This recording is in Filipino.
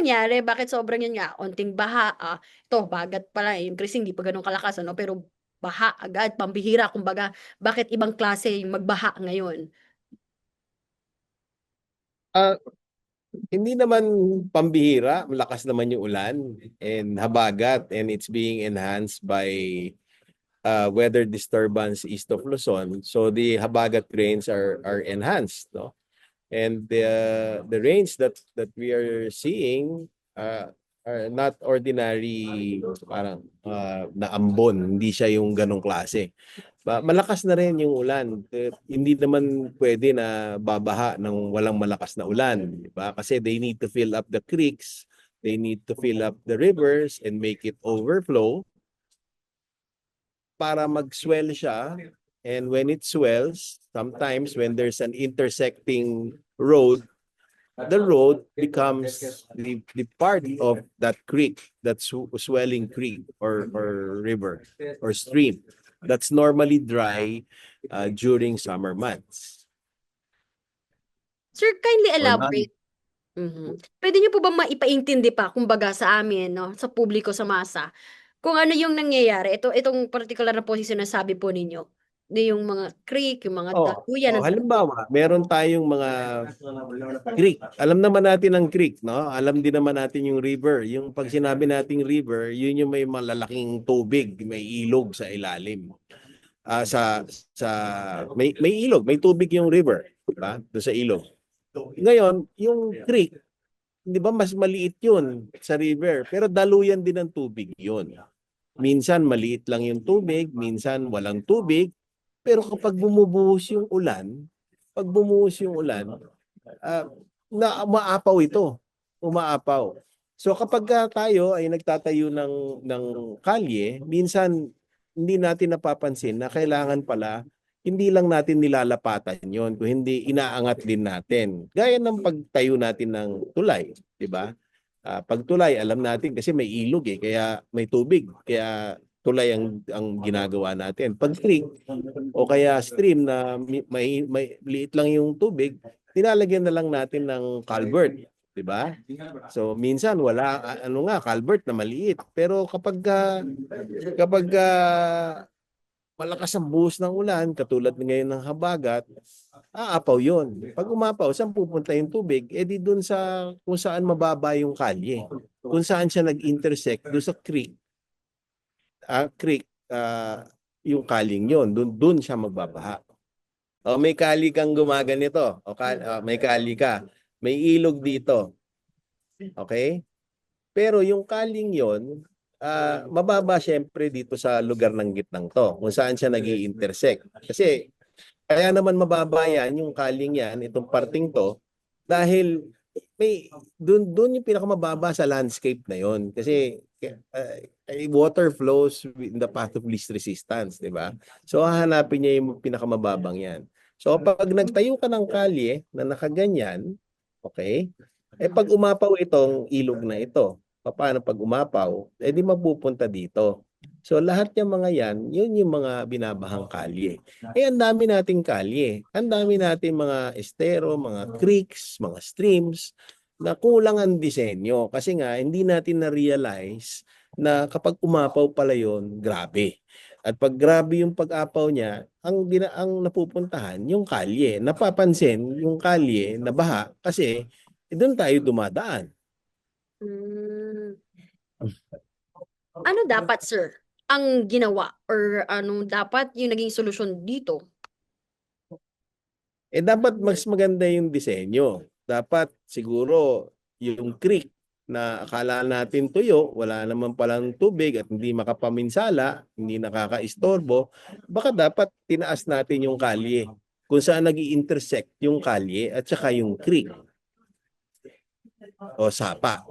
nangyari? Bakit sobrang yun nga, onting baha, ah, ito bagat pala, eh, yung crease hindi pa gano'n kalakas ano, pero baha agad, pambihira kumbaga. Bakit ibang klase yung magbaha ngayon? Ah, hindi naman pambihira, malakas naman yung ulan and habagat and it's being enhanced by uh, weather disturbance east of Luzon. So the habagat rains are are enhanced, no? And the the rains that that we are seeing uh, are not ordinary parang uh, na ambon, hindi siya yung ganong klase. Malakas na rin yung ulan. Eh, hindi naman pwede na babaha ng walang malakas na ulan, di ba? Kasi they need to fill up the creeks, they need to fill up the rivers and make it overflow para mag-swell siya. And when it swells, sometimes when there's an intersecting road, the road becomes the, the part of that creek, that sw- swelling creek or, or river or stream that's normally dry uh, during summer months. Sir, kindly elaborate. Mhm. Pwede niyo po ba maipaintindi pa kumbaga sa amin 'no, sa publiko, sa masa, kung ano yung nangyayari? Ito itong partikular na po yung sinasabi po ninyo, na yung mga creek, yung mga Oh, daluyan oh, halimbawa, meron tayong mga creek. Alam naman natin ang creek, no? Alam din naman natin yung river. Yung pag sinabi nating river, yun yung may malalaking tubig, may ilog sa ilalim. Ah, sa sa may may ilog, may tubig yung river, di ba? Doon sa ilog. Ngayon, yung creek, di ba mas maliit yun sa river, pero daluyan din ng tubig yun. Minsan maliit lang yung tubig, minsan walang tubig, pero kapag bumubuhos yung ulan, pag bumuhos yung ulan, ah, na umaapaw ito. Umaapaw. So kapag ka tayo ay nagtatayo ng ng kalye, minsan hindi natin napapansin na kailangan pala hindi lang natin nilalapatan yon, kung hindi inaangat din natin. Gaya ng pagtayo natin ng tulay, di ba? Ah, pag tulay, alam natin kasi may ilog eh, kaya may tubig, kaya tulay ang ang ginagawa natin. Pag creek o kaya stream na may, may liit lang yung tubig, tinalagyan na lang natin ng culvert, 'di ba? So minsan wala ano nga culvert na maliit, pero kapag ah, kapag ah, malakas ang buhos ng ulan, katulad ngayon ng habagat, aapaw 'yon. Pag umapaw, saan pupunta yung tubig? Eh di doon sa kung saan mababa yung kalye. Kung saan siya nag-intersect doon sa creek. Ah, creek, ah, yung kaling 'yon, doon doon siya magbabaha. O may kali kang gumaganito, o ka, ah, may kali ka, may ilog dito. Okay? Pero yung kaling 'yon, ah, mababa syempre dito sa lugar ng gitnang to, kung saan siya nag intersect Kasi kaya naman mababa yan, yung kaling yan, itong parting to, dahil may doon doon yung pinakamababa sa landscape na yon kasi uh, water flows in the path of least resistance, di ba? So hahanapin niya yung pinakamababang yan. So pag nagtayo ka ng kalye na nakaganyan, okay? Eh pag umapaw itong ilog na ito, paano pag umapaw? Eh di mapupunta dito. So lahat ng mga yan, yun yung mga binabahang kalye. Eh ang dami nating kalye. Ang dami nating mga estero, mga creeks, mga streams na kulang ang disenyo kasi nga hindi natin na-realize na kapag umapaw pala yon grabe. At pag grabe yung pag-apaw niya, ang dina ang napupuntahan yung kalye. Napapansin yung kalye na baha kasi eh, doon tayo dumadaan. Hmm. Ano dapat, sir, ang ginawa or ano dapat yung naging solusyon dito? Eh dapat mas maganda yung disenyo. Dapat siguro yung creek na akala natin tuyo, wala naman palang tubig at hindi makapaminsala, hindi nakakaistorbo, baka dapat tinaas natin yung kalye kung saan nag intersect yung kalye at saka yung creek o sapa.